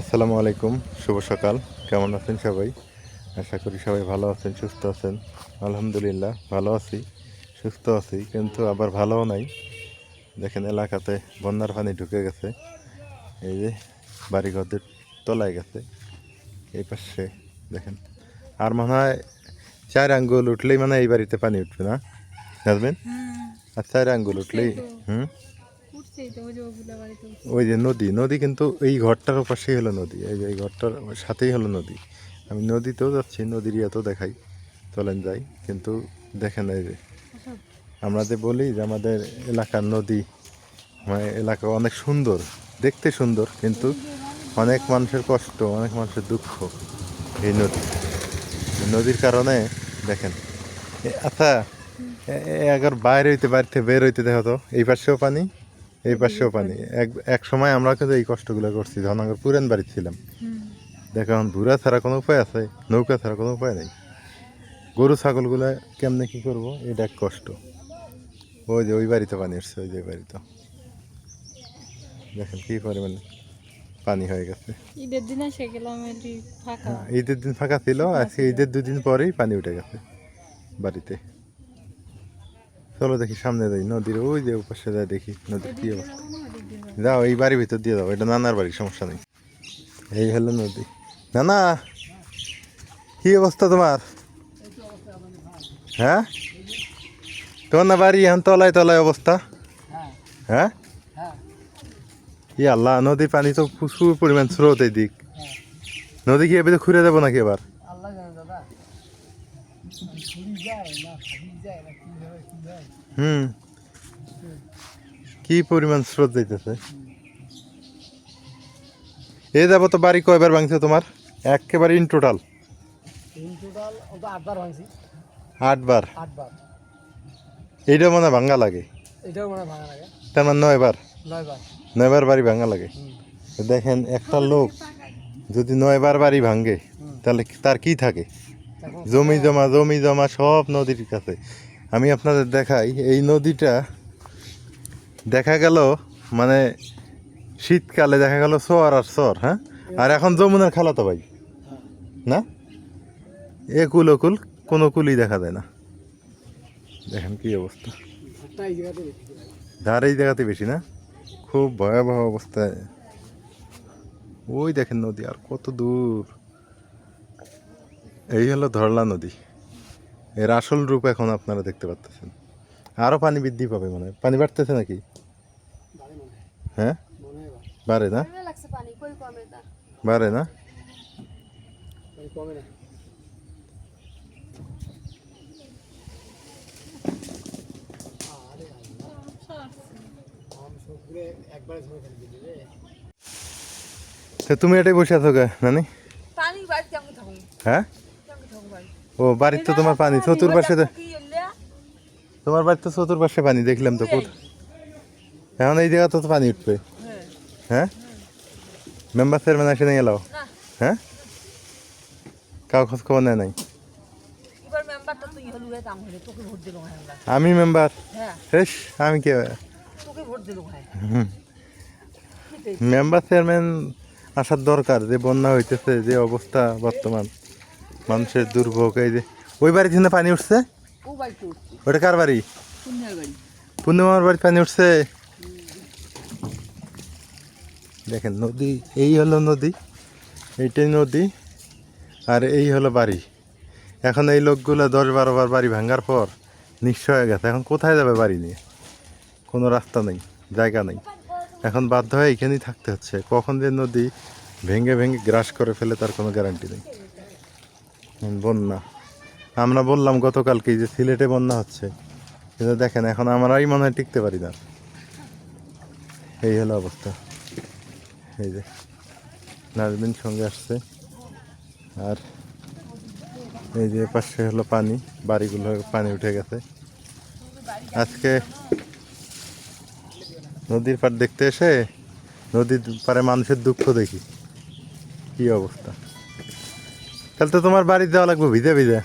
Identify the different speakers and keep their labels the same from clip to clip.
Speaker 1: আসসালামু আলাইকুম শুভ সকাল। কেমন আছেন সবাই? আশা করি সবাই ভালো আছেন সুস্থ আছেন। আলহামদুলিল্লাহ ভালো আছি সুস্থ আছি কিন্তু আবার ভালোও নাই। দেখেন এলাকাতে বন্যার পানি ঢুকে গেছে। এই যে বাড়িঘরদের তলায় গেছে। এই পাশে দেখেন। আর মনে হয় চার আঙ্গুল উঠলেই মানে এই বাড়িতে পানি উঠবে না? জানবেন আর চার আঙ্গুল উঠলেই হুম?
Speaker 2: ওই যে
Speaker 1: নদী নদী কিন্তু এই ঘরটার পাশেই হলো নদী এই যে এই ঘরটার সাথেই হলো নদী। আমি নদীতেও যাচ্ছি নদীর ইয়াতেও দেখাই চলেন যাই কিন্তু দেখেন এই যে। আমরা যে বলি যে আমাদের এলাকার নদী মানে এলাকা অনেক সুন্দর দেখতে সুন্দর কিন্তু অনেক মানুষের কষ্ট অনেক মানুষের দুঃখ এই নদী। নদীর কারণে দেখেন আচ্ছা এ- এ- একবার বাইরে হইতে বাড়িতে বের হইতে দেখো তো এই পাশেও পানি এই পাশেও পানি। এক এক সময় আমরা কিন্তু এই কষ্টগুলো করছি যখন আমরা পুরান বাড়ি ছিলাম। দেখো এখন ভুরা ছাড়া কোনো উপায় আছে নৌকা ছাড়া কোনো উপায় নেই। গরু ছাগলগুলো কেমনে কি করব? এটা এক কষ্ট। ওই যে ওই বাড়িতে পানি এসছে ওই যে বাড়িতে। দেখেন কি পরিমাণ পানি হয়ে গেছে।
Speaker 2: ঈদের দিন এসে গেলাম ফাঁকা।
Speaker 1: হ্যাঁ, ঈদের দিন ফাঁকা ছিল আজকে ঈদের দুদিন পরেই পানি উঠে গেছে বাড়িতে। চলো দেখি সামনে যাই। নদীর ওই যে পাশে যাই দেখি নদীর কি অবস্থা। যাও। এই বাড়ির ভিতর দিয়ে যাও এটা নানার বাড়ি সমস্যা নেই। এই হলো নদী। নানা কি অবস্থা তোমার? হ্যাঁ? তোমার না বাড়ি এখন তলায় তলায় অবস্থা? হ্যাঁ। ই আল্লাহ নদীর পানি তো প্রচুর পরিমাণ স্রোত এই দিক নদী কি এবার ঘুরে যাব নাকি এবার?
Speaker 3: আল্লাহ দাদা। যায় না ঘুরি যায় না কীভাবে কি হয়
Speaker 1: হুম। কি পরিমাণ স্রোত যাইতেছে? এ যাব তো বাড়ি কয়বার ভাঙছে তোমার? একেবারে ইন টোটাল
Speaker 3: আটবার ভাঙছি।
Speaker 1: আটবার?
Speaker 3: আটবার।
Speaker 1: এইটা মনে ভাঙ্গা লাগে।
Speaker 3: এটাও মনে ভাঙা লাগে।
Speaker 1: তার মানে নয়বার?
Speaker 3: নয়বার।
Speaker 1: নয়বার বাড়ি ভাঙ্গা লাগে। দেখেন একটা লোক যদি নয়বার বাড়ি ভাঙ্গে তাহলে তার কি থাকে? জমি জমা জমি জমা সব নদীর কাছে। আমি আপনাদের দেখাই, এই নদীটা দেখা গেল মানে শীতকালে দেখা গেল সর আর সর হ্যাঁ? আর এখন যমুনার খালা তো ভাই, না? একুল কুল ও কোনো কুলই দেখা যায় না। দেখেন কি অবস্থা।
Speaker 3: একটা এই জায়গাতে বেশি
Speaker 1: ধার এই জায়গাতে বেশি না? খুব ভয়াবহ অবস্থায় ওই দেখেন নদী আর কত দূর। এই হলো ধরলা নদী। এর আসল রূপ এখন আপনারা দেখতে পাচ্ছেন আরও পানি বৃদ্ধি পাবে মনে হয়। পানি বাড়তেছে নাকি?
Speaker 3: মনে হয়? বাড়ে।
Speaker 1: না?
Speaker 2: লাগছে পানি কই কমে তা
Speaker 1: বাড়ে না?
Speaker 3: ওই কমে না? আরে আল্লাহ আম সবগুলো একবারে ধরে ফেলে দিলি রে
Speaker 1: তো তুমি এটাই বসে আছো কে নানি? হ্যাঁ? ও বাড়ির তো তোমার পানি চতুর্পাশে তো- তোমার বাড়ির তো চতুর্পাশে পানি দেখলাম তো এখন এই জায়গা তো পানি উঠবে।
Speaker 4: হ্যাঁ।
Speaker 1: হ্যাঁ? মেম্বার চেয়ারম্যান আসে নাই এলাও। হ্যাঁ? কাউ খোঁজ খবর নেয় নাই? আমি মেম্বার
Speaker 4: হ্যাঁ।
Speaker 1: শেষ আমি কে? মেম্বার চেয়ারম্যান আসার দরকার যে বন্যা হইতেছে যে অবস্থা বর্তমান। মানুষের দুর্ভোগ এই যে ওই বাড়ি থেকে পানি উঠছে? ওটা কার বাড়ি? পূর্ণিমার বাড়ি। পানি উঠছে? দেখেন নদী এই হলো নদী এইটাই নদী আর এই হলো বাড়ি। এখন এই লোকগুলো দশ বারো বার বাড়ি ভাঙার পর নিঃস্ব হয়ে গেছে। এখন কোথায় যাবে বাড়ি নিয়ে? কোনো রাস্তা নেই জায়গা নেই। এখন বাধ্য হয়ে এখানেই থাকতে হচ্ছে। কখন যে নদী ভেঙে ভেঙে গ্রাস করে ফেলে তার কোনো গ্যারান্টি নেই। বন্যা। আমরা বললাম গতকালকে যে সিলেটে বন্যা হচ্ছে। কিন্তু দেখেন, এখন আমরাই মনে হয় টিকতে পারি না। এই হলো অবস্থা। এই যে নাজমিন সঙ্গে আসছে। আর এই যে পাশে হলো পানি, বাড়িগুলো, পানি উঠে গেছে। আজকে নদীর পাড় দেখতে এসে, নদীর পাড়ে মানুষের দুঃখ দেখি। কি অবস্থা? তাহলে তো তোমার বাড়ি দেওয়া লাগবে, ভিজে ভিজে।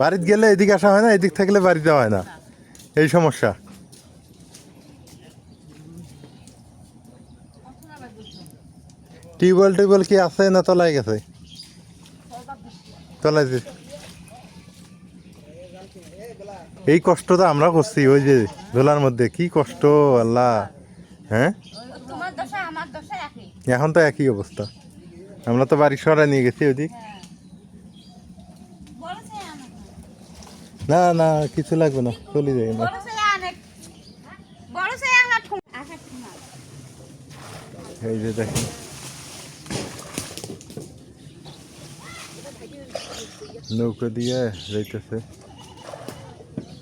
Speaker 1: বাড়িতে গেলে এদিক আসা হয় না, এদিক থাকলে বাড়িতে হয় না। এই সমস্যা। টিউবওয়েল টিউবওয়েল কি আছে না তলায় গেছে? তলায় এই কষ্টটা আমরা করছি, ওই যে ধোলার মধ্যে। কি কষ্ট, আল্লাহ। হ্যাঁ? এখন তো একই অবস্থা। আমরা তো বাড়ি সরাই নিয়ে গেছি
Speaker 4: আমার
Speaker 1: না না, কিছু লাগবে না, চলে যাই না এই যে দেখেন। নৌকো দিয়ে যাইতেছে।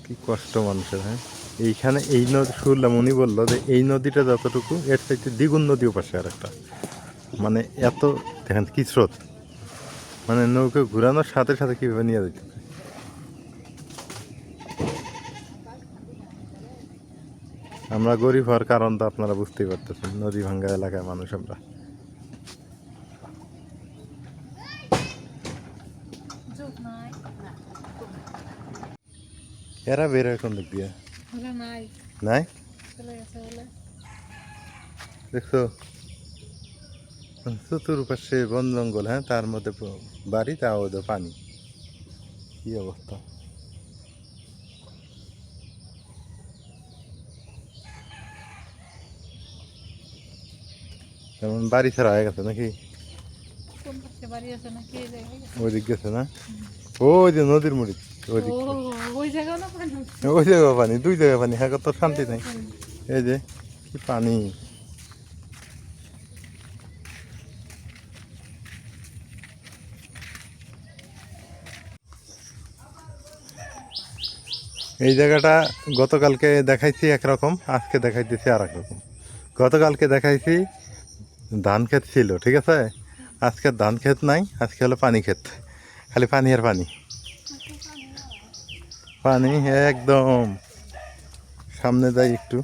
Speaker 1: কি কষ্ট মানুষের হ্যাঁ? এইখানে এই নদী, শুনলাম উনি বলল যে এই নদীটা যতটুকু, এর চাইতে দ্বিগুণ নদীও পাশে আর একটা মানে এত, দেখেন কি স্রোত। মানে নৌকো ঘুরানোর সাথে সাথে কীভাবে নিয়ে যেতে আমরা গরিব হওয়ার কারণ তো আপনারা বুঝতেই পারতেছেন, নদী ভাঙ্গা এলাকায় মানুষ আমরা। এরা বেরোয় কোন দিক দিয়ে?
Speaker 2: নাই
Speaker 1: দেখছ চতুর্পাশে বন জঙ্গল হ্যাঁ? তার মধ্যে বাড়ি তা ওদের পানি। কি অবস্থা? যেমন বাড়ি ছাড়া হয়ে গেছে নাকি? ওই দিক গেছে। না? ওই যে নদীর মুড়ি ওই জায়গা পানি দুই জায়গা পানি হ্যাঁ তো শান্তি নাই। এই যে কি পানি। এই জায়গাটা গতকালকে দেখাইছি একরকম আজকে দেখাইতেছি আর রকম গতকালকে দেখাইছি ধান ক্ষেত ছিল ঠিক আছে? আজকে ধান ক্ষেত নাই আজকে হলো পানি ক্ষেত খালি পানি আর পানি। পানি, একদম। সামনে যাই একটু।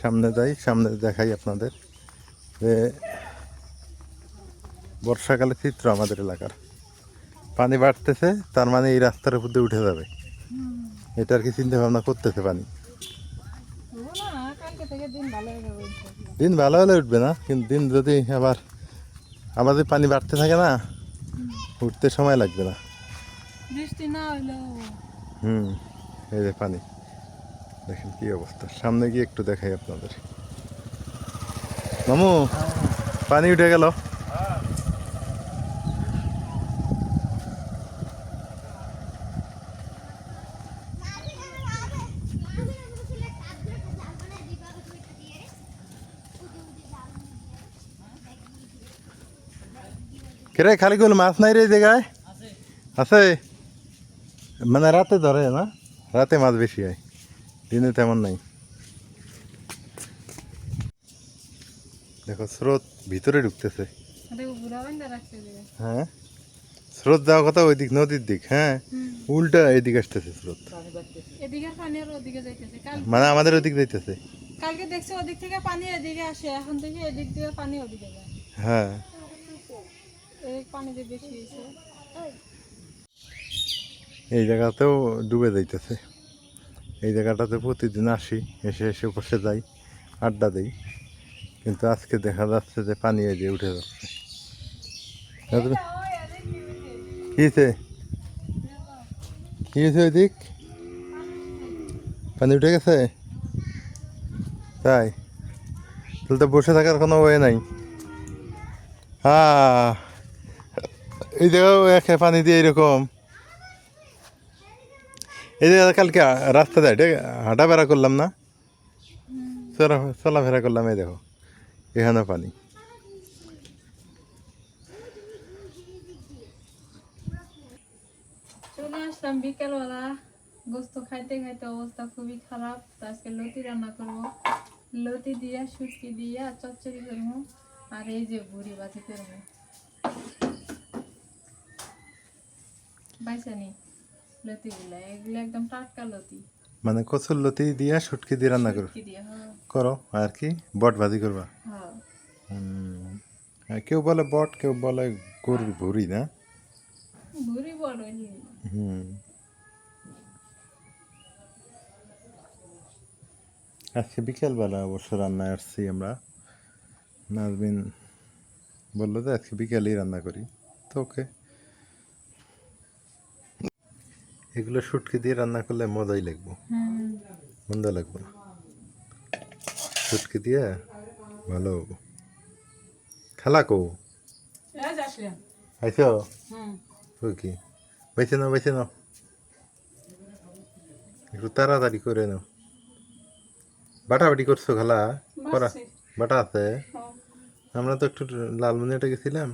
Speaker 1: সামনে যাই, সামনে দেখাই আপনাদের যে বর্ষাকালে চিত্র আমাদের এলাকার। পানি বাড়তেছে, তার মানে এই রাস্তার উপর দিয়ে উঠে যাবে। এটার কি চিন্তা ভাবনা করতেছে পানি।
Speaker 2: দিন ভালো
Speaker 1: হলে উঠবে না, কিন্তু দিন যদি আবার আমাদের পানি বাড়তে থাকে না, উঠতে সময় লাগবে না।
Speaker 2: বৃষ্টি
Speaker 1: হুম, এই যে পানি। দেখেন কি অবস্থা। সামনে গিয়ে একটু দেখাই আপনাদের। মামু, পানি উঠে গেল। কেরে, খালি গুলো মাছ নাই রে জায়গায়? আছে? মানে রাতে ধরে না? রাতে মাছ বেশি হয়। দিনে তেমন নাই। দেখো স্রোত ভিতরে ঢুকতেছে। হ্যাঁ? স্রোত যাওয়া কথা ওই দিক নদীর দিক হ্যাঁ? উল্টা এদিক আসতেছে স্রোত। মানে আমাদের ওদিক যাইতেছে।
Speaker 2: কালকে দেখছি ওদিক থেকে পানি এদিকে আসে এখন থেকে এদিক থেকে পানি ওদিকে যায়।
Speaker 1: হ্যাঁ।
Speaker 2: পানি বেশি হয়েছে।
Speaker 1: এই জায়গাতেও ডুবে যাইতেছে। এই জায়গাটাতে প্রতিদিন আসি, এসে এসে বসে যাই, আড্ডা দিই। কিন্তু আজকে দেখা যাচ্ছে যে পানি এই যে উঠে যাচ্ছে। তারপরে- কি হয়েছে? কি ওই দিক পানি উঠে গেছে? তাই? তাহলে তো বসে থাকার কোনো ওয়ে নাই। হ্যাঁ এই জায়গাও একে পানি দিয়ে এরকম। এই যে কালকে রাস্তা যায় হাঁটা বেড়া করলাম না? চলা, চলাফেরা করলাম, এই দেখো, এখানে পানি।
Speaker 2: চলে আসলাম বিকেলবেলা। গোস্ত খাইতে খাইতে অবস্থা খুবই খারাপ। তো আজকে লতি রান্না করব। লতি দিয়া, শুটকি দিয়া চচ্চড়ি করব। আর এই যে বুড়ি বাজি করব। বাইসানি লতিগুলা এগুলো একদম টাটকা লতি।
Speaker 1: মানে কচুর লতি দিয়ে শুটকি দিয়ে রান্না করো?
Speaker 2: হ্যাঁ।
Speaker 1: করো আর কি? বট ভাজি করবা?
Speaker 2: হ্যাঁ।
Speaker 1: আর কেউ বলে বট কেউ বলে গরুর ভুড়ি না? হুম। আজকে বিকেলবেলা অবশ্য রান্নায় আসছি আমরা। নাজমিন বলল যে আজকে বিকেলেই রান্না করি। তো ওকে। এগুলো শুটকি দিয়ে রান্না করলে মজাই লাগবো। মন্দ লাগবে না। শুটকি দিয়ে ভালো হব। খেলা কো? আইস কি? বেছে নাও বেছে নাও। একটু তাড়াতাড়ি করে নাও। বাটাবাটি করছ খেলা? করা? বাটা আছে? আমরা তো একটু লালমনিয়াটা গেছিলাম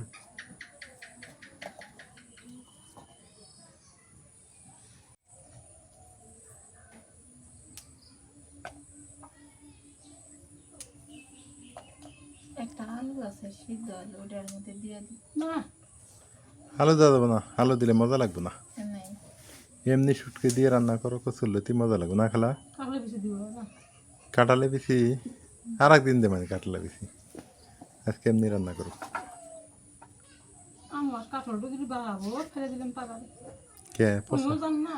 Speaker 2: একটা আলু আছে সিদ্ধ আলু ওটার মধ্যে দিয়ে দিই।
Speaker 1: আলু দেওয়া যাবে না আলু দিলে মজা লাগবে না। এমনি শুটকি দিয়ে রান্না করো কচুরলতি মজা লাগবে না খেলা? কাটালে বেশি আর একদিন দে মানে কাটালে বেশি। আজকে এমনি রান্না করো।
Speaker 5: না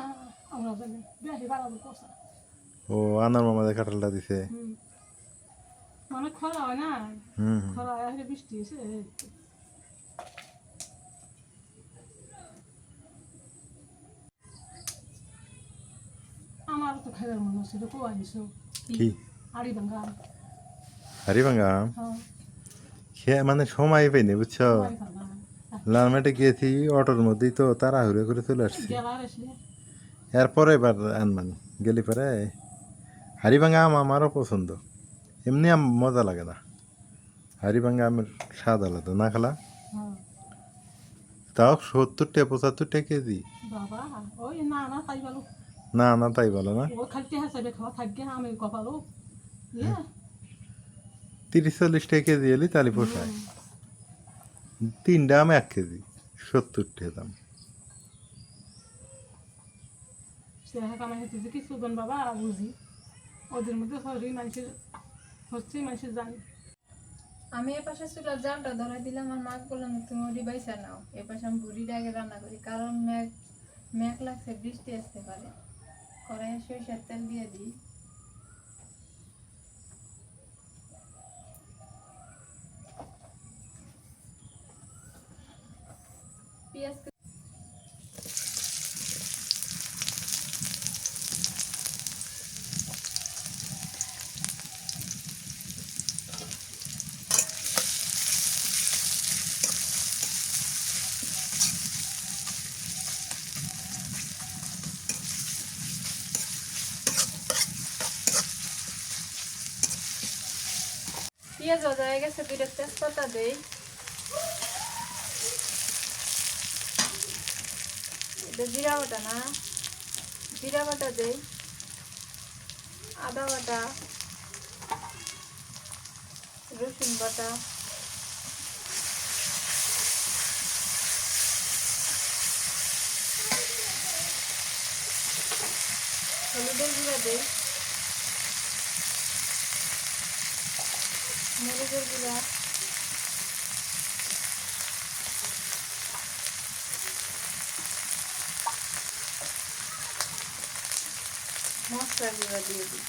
Speaker 1: ও আনার মামাদের কাঁঠালটা দিছে।
Speaker 5: মানে খরা হয় না?
Speaker 1: হুম। হুম।
Speaker 5: খরা হয় বৃষ্টি এসে আমার তো খাইবার মনে হচ্ছে তো কোয়া
Speaker 1: কি?
Speaker 5: আড়ি ভাঙ্গা
Speaker 1: হারি ভাঙ্গা খেয়ে সময় পাইনি বুঝছ? লালমেটে গিয়েছি অটোর মধ্যেই তো তাড়াহুড়ো করে চলে আসছি। এরপরে এবার আনমান গেলি পরে? হারিভাঙ্গা আম আমারও পছন্দ। এমনি আম মজা লাগে না। হারিভাঙ্গা আমের স্বাদ আলাদা না খেলা? তাও সত্তর টাকা পঁচাত্তর টাকা কেজি
Speaker 5: না না তাই বলো।
Speaker 1: না তিরিশ চল্লিশ টাকা কেজি এলি তালি পোষায়। তিনটা আম এক কেজি সত্তর টাকা দাম
Speaker 5: কামাই কিছু বাবা বুঝি। ওদের মধ্যে মানুষের হচ্ছে মানুষের জানি।
Speaker 2: আমি এ পাশে চুলার জালটা ধরাই দিলাম আর মাছ বললাম তুমি ওটি বাইসা নাও। এ পাশে আমি বুড়িটা আগে রান্না করি, কারণ মেঘ মেঘ লাগছে, বৃষ্টি আসতে পারে। কড়াইয়ে সরিষার তেল দিয়ে দিই। পেঁয়াজ পেঁয়াজ ভাজা হয়ে গেছে দুইটা তেজপাতা দেই এটা জিরা বাটা না জিরা বাটা দেই আদা বাটা রসুন বাটা হলুদের গুঁড়া দেই মরিচের গুঁড়া মশলা গুঁড়া দিয়ে দিই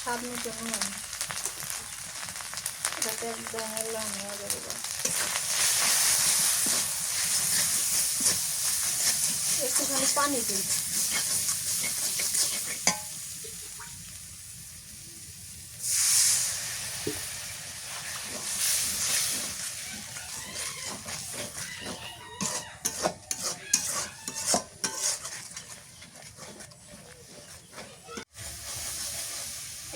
Speaker 2: স্বাদ মতো নুন যাতে একদম লাল হয়ে যাবে। একটুখানি পানি দিই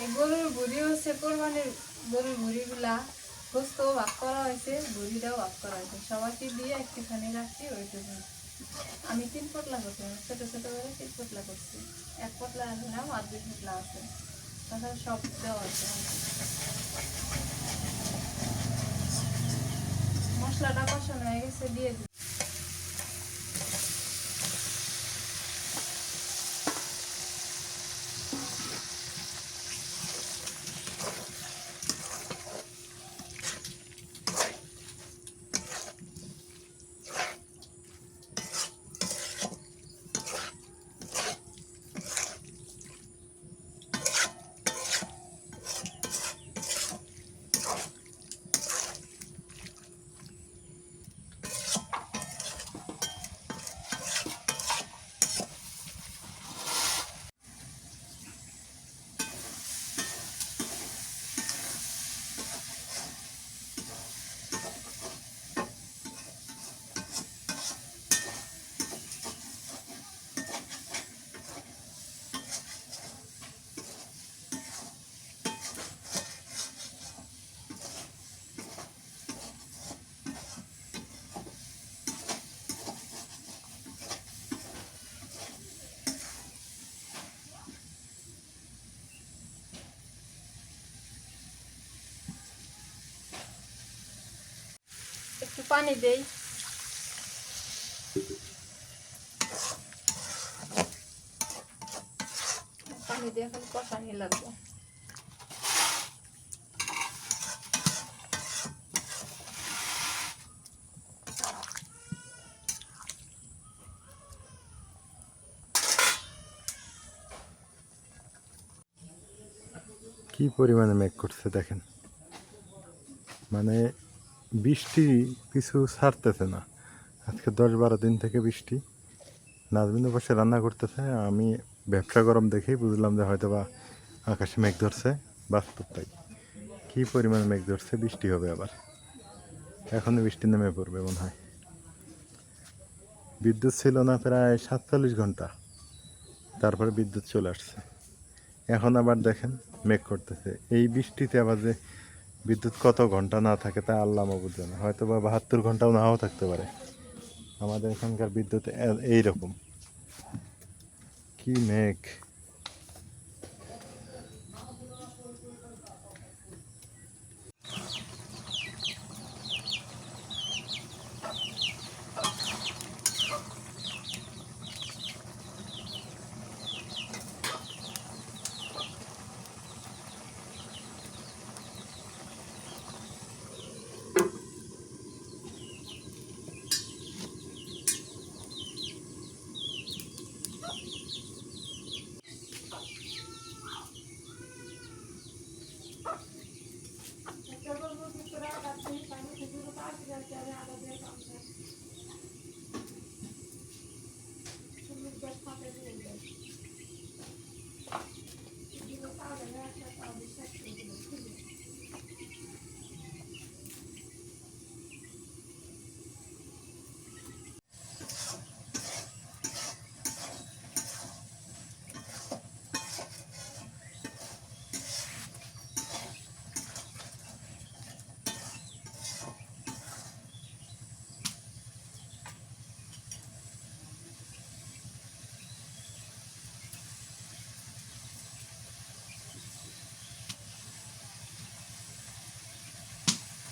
Speaker 2: এই গরুর ভুড়ি হচ্ছে কোরবানির গরুর ভুড়িগুলা গোস্ত ভাগ করা হয়েছে ভুড়িটাও ভাগ করা হয়েছে। সবাইকে দিয়ে একটুখানি রাখছি ওইটুকু আমি তিন পটলা করছি ছোট ছোট করে তিন পটলা করছি। এক পটলা আনলাম আর দুই পটলা আছে। তাছাড়া সব দেওয়া আছে মশলাটা কষানো হয়ে গেছে, দিয়ে দিই পানি দেই। পানি দিয়ে এখন কষানি লাগবে।
Speaker 1: কি পরিমাণে মেঘ করছে দেখেন। মানে বৃষ্টি কিছু ছাড়তেছে না। আজকে দশ বারো দিন থেকে বৃষ্টি। নাজমিনও বসে রান্না করতেছে, আমি ব্যবসা গরম দেখেই বুঝলাম যে হয়তো বা আকাশে মেঘ ধরছে, বাস্তব তাই। কি পরিমাণে মেঘ ধরছে, বৃষ্টি হবে আবার। এখনই বৃষ্টি নেমে পড়বে মনে হয়। বিদ্যুৎ ছিল না প্রায় সাতচল্লিশ ঘণ্টা। তারপরে বিদ্যুৎ চলে আসছে। এখন আবার দেখেন মেঘ করতেছে। এই বৃষ্টিতে আবার যে বিদ্যুৎ কত ঘণ্টা না থাকে তা আল্লাহ মাবুদ জানে। হয়তো বা বাহাত্তর ঘন্টাও নাও থাকতে পারে। আমাদের এখানকার বিদ্যুৎ এই এইরকম। কি মেঘ।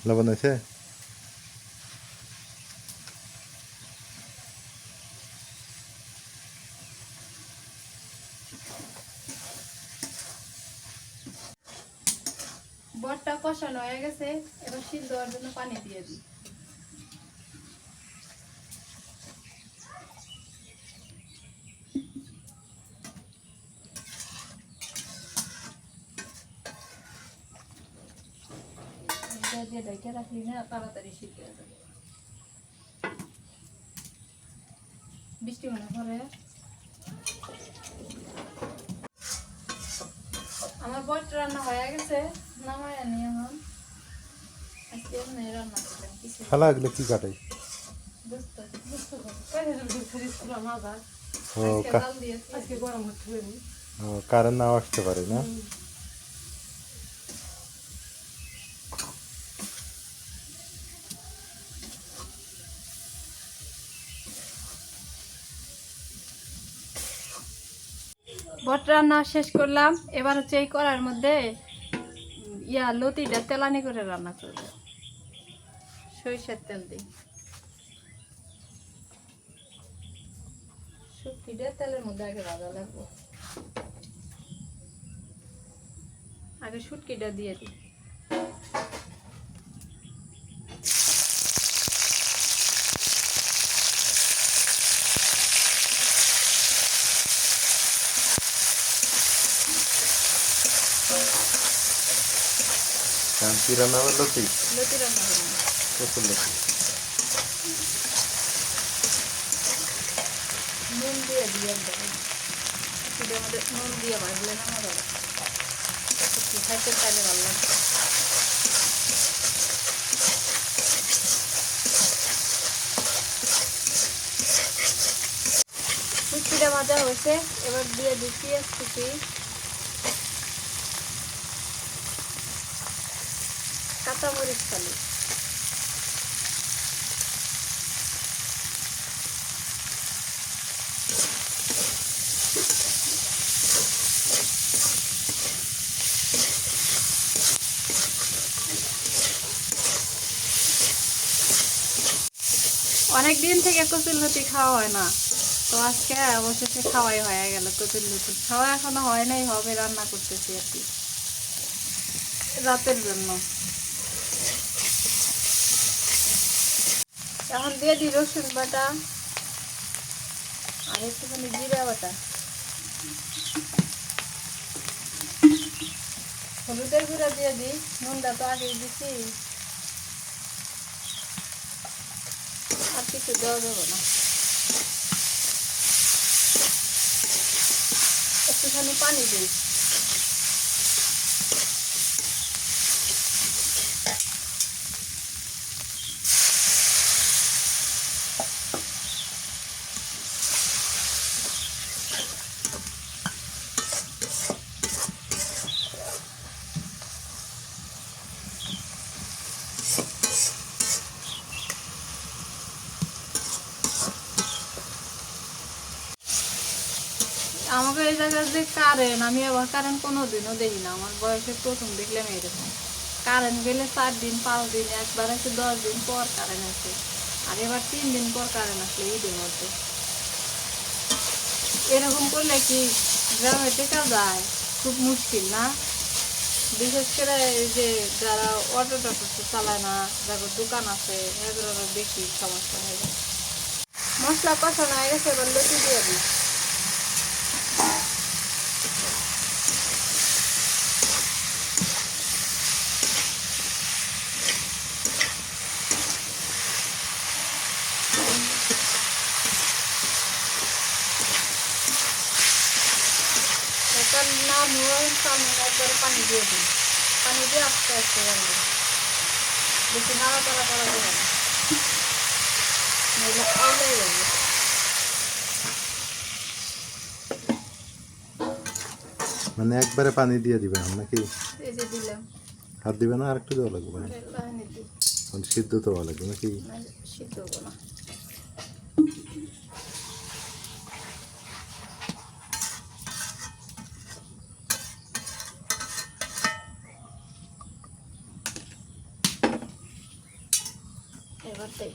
Speaker 1: লবণ
Speaker 2: বটটা কষানো হয়ে গেছে এবার সিদ্ধ হওয়ার জন্য পানি দিয়ে দিই এটা দিয়ে ঢেকে রাখলি না তাড়াতাড়ি হয়ে যাবে বৃষ্টি মনে করে আমার বট রান্না হয়ে গেছে নামায় আনি এখন। আজকে রান্না
Speaker 1: এগুলো কি কাটাই
Speaker 2: বুঝতে বুঝতে আজকে
Speaker 5: গরম হচ্ছে।
Speaker 1: কারেন্ট নাও আসতে পারে না?
Speaker 2: বট রান্না শেষ করলাম। এবার হচ্ছে এই করার মধ্যে ইয়া, লতিটা তেলানি করে রান্না করব। সরিষার তেল দিই। শুটকিটা তেলের মধ্যে আগে ভাজা লাগবো। আগে শুটকিটা দিয়ে দিই।
Speaker 1: রান্না কি
Speaker 2: লতি। রান্না করব
Speaker 1: প্রচুর লোক
Speaker 2: নুন দিয়ে শুধু আমাদের নুন দিয়ে ভাজলে না ভালো শুটকি খাইতে চাইলে ভালো লাগবে শুটকিটা ভাজা হয়েছে। এবার দিয়ে পেঁয়াজ কুচি খালি অনেক দিন থেকে কচুর লতি খাওয়া হয় না। তো আজকে অবশেষে খাওয়াই হয়ে গেল কচুর লতি খাওয়া এখনও হয় নাই, হবে রান্না করতেছি আর কি। রাতের জন্য। এখন দিয়ে দিই রসুন বাটা আর একটুখানি জিরা বাটা। হলুদের গুঁড়া দিয়ে দিই, নুনটা তো আগেই দিছি। আর কিছু দেওয়া যাবে না। একটুখানি পানি দিই আমাকে এই জায়গায় যে কারেন্ট, আমি আবার কারেন্ট কোনো দিনও দেখি না। আমার বয়সে প্রথম দেখলাম এরকম। কারেন্ট গেলে চার দিন, পাঁচ দিন, একবার আছে দশ দিন পর কারেন্ট আছে আর এবার তিন দিন পর কারেন্ট আসলে ঈদের মধ্যে। এরকম করলে কি গ্রামে টেকা যায়? খুব মুশকিল না? বিশেষ করে এই যে যারা অটো টটো চালায় না, যাদের দোকান আছে এগুলো বেশি সমস্যা হয়ে। যায় মশলা কষানো হয়ে গেছে, এবার লুচি দিয়ে দিই একটা নাম সামনে একবারে পানি দিয়ে দিই। পানি দিয়ে আস্তে আস্তে রাখব বেশি নাড়াচাড়া করা যাবে না। নইলে আউলাই যাবে।
Speaker 1: মানে একবারে পানি দিয়ে দিবেন নাকি?
Speaker 2: এই যে দিলাম।
Speaker 1: হাত দিবে না? আর একটু দেওয়া লাগবে। মানে সিদ্ধ তো লাগবে নাকি?
Speaker 2: সিদ্ধ না এবার থেকে রাখি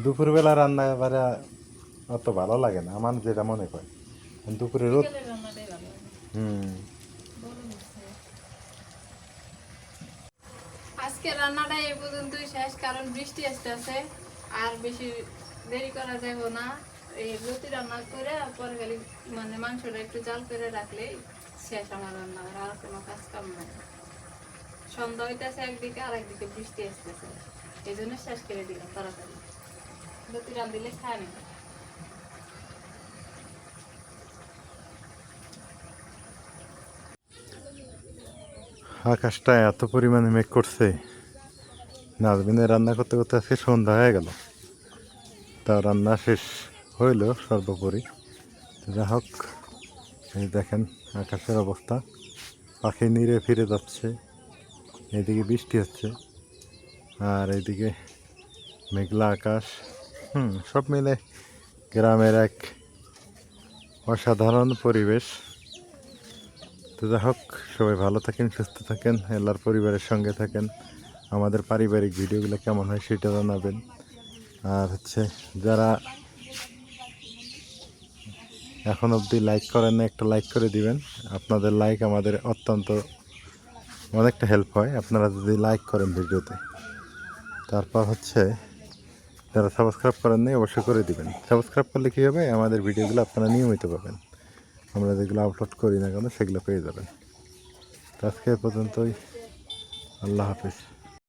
Speaker 1: দুপুরবেলা রান্না এবারে অত ভালো লাগে না আমার যেটা মনে করে দুপুরে রোদ হুম।
Speaker 2: আজকে রান্নাটা এই পর্যন্তই শেষ কারণ বৃষ্টি আসতেছে আর বেশি দেরি করা যাবে না। এই লতি রান্না করে পরে খালি মানে মাংসটা একটু জাল করে রাখলে শেষ আমার রান্না আর কোনো কাজ কাম নাই। সন্ধ্যা হইতেছে একদিকে আর একদিকে বৃষ্টি আসতেছে। এই জন্য শেষ করে দিলাম তাড়াতাড়ি। লতি রান দিলে খায়
Speaker 1: আকাশটা এত পরিমাণে মেঘ করছে। নাজমিনে রান্না করতে করতে আজকে সন্ধ্যা হয়ে গেল। তা রান্না শেষ হইল সর্বোপরি। যা হোক, এই দেখেন আকাশের অবস্থা। পাখি নিরে ফিরে যাচ্ছে। এদিকে বৃষ্টি হচ্ছে। আর এইদিকে মেঘলা আকাশ। হুম, সব মিলে গ্রামের এক অসাধারণ পরিবেশ। তো যাই হোক, সবাই ভালো থাকেন, সুস্থ থাকেন এলার পরিবারের সঙ্গে থাকেন। আমাদের পারিবারিক ভিডিওগুলো কেমন হয় সেটা জানাবেন। আর হচ্ছে, যারা এখন অবধি লাইক করেন না একটা লাইক করে দিবেন। আপনাদের লাইক আমাদের অত্যন্ত, অনেকটা হেল্প হয়। আপনারা যদি লাইক করেন ভিডিওতে। তারপর হচ্ছে যারা সাবস্ক্রাইব করেন নাই, অবশ্যই করে দেবেন। সাবস্ক্রাইব করলে কী হবে? আমাদের ভিডিওগুলো আপনারা নিয়মিত পাবেন। আমরা যেগুলো আপলোড করি না কেন, সেগুলো পেয়ে যাবেন। তো আজকে পর্যন্তই। আল্লাহ হাফিজ।